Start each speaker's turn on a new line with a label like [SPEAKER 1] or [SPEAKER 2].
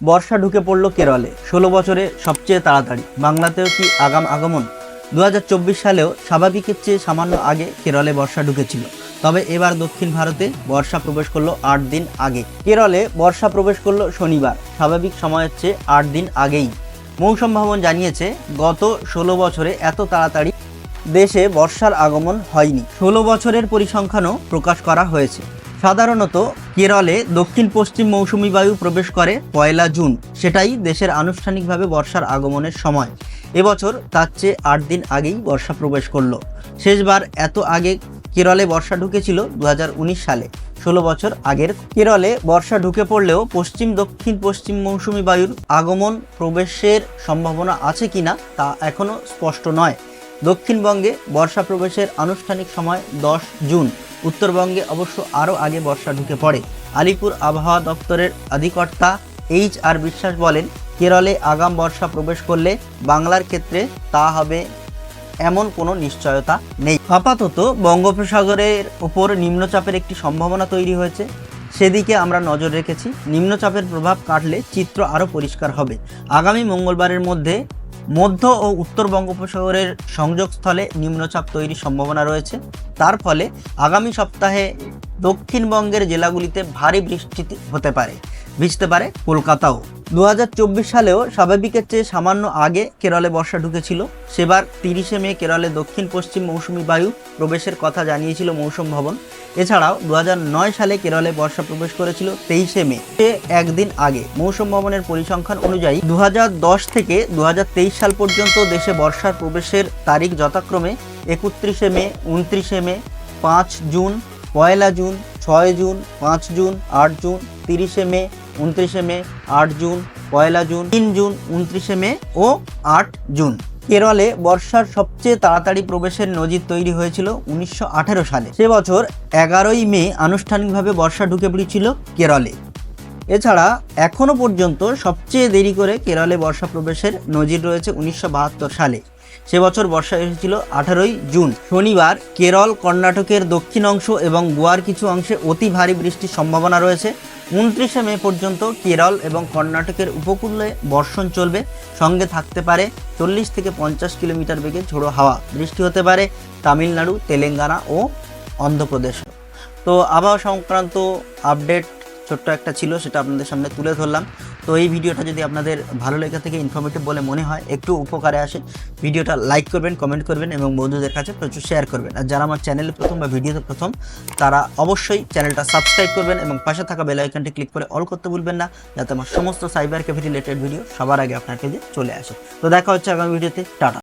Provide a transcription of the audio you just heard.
[SPEAKER 1] বর্ষা ঢুকে পড়ল কেরলে। ষোলো বছরে সবচেয়ে তাড়াতাড়ি। বাংলাতেও কি আগাম আগমন? দু হাজার চব্বিশ সালেও স্বাভাবিকের চেয়ে সামান্য আগে কেরলে বর্ষা ঢুকেছিল। তবে এবার দক্ষিণ ভারতে বর্ষা প্রবেশ করল আট দিন আগে। কেরলে বর্ষা প্রবেশ করল শনিবার। স্বাভাবিক সময়ের চেয়ে আট দিন আগেই। মৌসুম ভবন জানিয়েছে, গত ষোলো বছরে এত তাড়াতাড়ি দেশে বর্ষার আগমন হয়নি। ষোলো বছরের পরিসংখ্যানও প্রকাশ করা হয়েছে। সাধারণত কেরলে দক্ষিণ পশ্চিম মৌসুমী বায়ু প্রবেশ করে পয়লা জুন। সেটাই দেশের আনুষ্ঠানিকভাবে বর্ষার আগমনের সময়। এবছর তার চেয়ে আট দিন আগেই বর্ষা প্রবেশ করল। শেষবার এত আগে কেরলে বর্ষা ঢুকেছিল দু হাজার উনিশ সালে। ষোলো বছর আগের কেরলে বর্ষা ঢুকে পড়লেও পশ্চিম দক্ষিণ পশ্চিম মৌসুমী বায়ুর আগমন প্রবেশের সম্ভাবনা আছে কিনা তা এখনও স্পষ্ট নয়। দক্ষিণবঙ্গে বর্ষা প্রবেশের আনুষ্ঠানিক সময় দশ জুন। উত্তরবঙ্গে অবশ্য আরও আগে বর্ষা ঢুকে পড়ে। আলিপুর আবহাওয়া দপ্তরের অধিকর্তা এইচ আর বিশ্বাস বলেন, কেরলে আগাম বর্ষা প্রবেশ করলে বাংলার ক্ষেত্রে তা হবে এমন কোনো নিশ্চয়তা নেই। আপাতত বঙ্গোপসাগরের ওপর নিম্নচাপের একটি সম্ভাবনা তৈরি হয়েছে। সেদিকে আমরা নজর রেখেছি। নিম্নচাপের প্রভাব কাটলে চিত্র আরও পরিষ্কার হবে। আগামী মঙ্গলবারের মধ্যে মধ্য ও উত্তর বঙ্গোপসাগরের সংযোগস্থলে নিম্নচাপ তৈরির সম্ভাবনা রয়েছে। তার ফলে আগামী সপ্তাহে দক্ষিণবঙ্গের জেলাগুলিতে ভারী বৃষ্টি হতে পারে। ভিজতে পারে কলকাতাও। দু হাজার চব্বিশ সালেও স্বাভাবিকের চেয়ে সামান্য আগে কেরলে বর্ষা ঢুকেছিল। সেবার তিরিশে মে কেরলে দক্ষিণ পশ্চিম মৌসুমী বায়ু প্রবেশের কথা জানিয়েছিল মৌসুম ভবন। এছাড়াও দু হাজার নয় সালে কেরলে বর্ষা প্রবেশ করেছিল তেইশে মে। এ একদিন আগে। মৌসুম ভবনের পরিসংখ্যান অনুযায়ী দু হাজার দশ থেকে দু হাজার তেইশ সাল পর্যন্ত দেশে বর্ষার প্রবেশের তারিখ যথাক্রমে একত্রিশে মে, উনত্রিশে মে, পাঁচ জুন, পয়লা জুন, ছয় জুন, পাঁচ জুন, আট জুন, তিরিশে মে উনত্রিশে মে, আট জুন, পয়লা জুন, তিন জুন, উনত্রিশে মে ও আট জুন। কেরলে বর্ষার সবচেয়ে তাড়াতাড়ি প্রবেশের নজির তৈরি হয়েছিল উনিশশো আঠারো সালে। সে বছর এগারোই মে আনুষ্ঠানিকভাবে বর্ষা ঢুকে পড়েছিল কেরলে। এছাড়া এখনও পর্যন্ত সবচেয়ে দেরি করে কেরলে বর্ষা প্রবেশের নজির রয়েছে উনিশশো বাহাত্তর সালে। সে বছর বর্ষা এসেছিল আঠারোই জুন। শনিবার কেরল, কর্ণাটকের দক্ষিণ অংশ এবং গোয়ার কিছু অংশে অতি ভারী বৃষ্টির সম্ভাবনা রয়েছে। উনত্রিশে মে পর্যন্ত কেরল এবং কর্ণাটকের উপকূলে বর্ষণ চলবে। সঙ্গে থাকতে পারে চল্লিশ থেকে পঞ্চাশ কিলোমিটার বেগে ঝোড়ো হাওয়া। বৃষ্টি হতে পারে তামিলনাড়ু, তেলেঙ্গানা ও অন্ধ্রপ্রদেশ। তো আবহাওয়া সংক্রান্ত আপডেট ছোট্ট একটা ছিল, সেটা আপনাদের সামনে তুলে ধরলাম। তো এই ভিডিওটা যদি আপনাদের ভালো লেগে থেকে ইনফরমেটিভ বলে মনে হয়, একটু উপকারে আসে, ভিডিওটা লাইক করবেন কমেন্ট করবেন এবং বন্ধুদের কাছে প্রচুর শেয়ার করবেন। আর যারা আমার চ্যানেলে প্রথম বা ভিডিওতে প্রথম, তারা অবশ্যই চ্যানেলটা সাবস্ক্রাইব করবেন এবং পাশে থাকা বেল আইকনটি ক্লিক করে অল করতে ভুলবেন না, যাতে আমার সমস্ত সাইবার ক্যাফে রিলেটেড ভিডিও সবার আগে আপনার কাছে চলে আসে। তো দেখা হচ্ছে আগামী ভিডিওতে টাটা।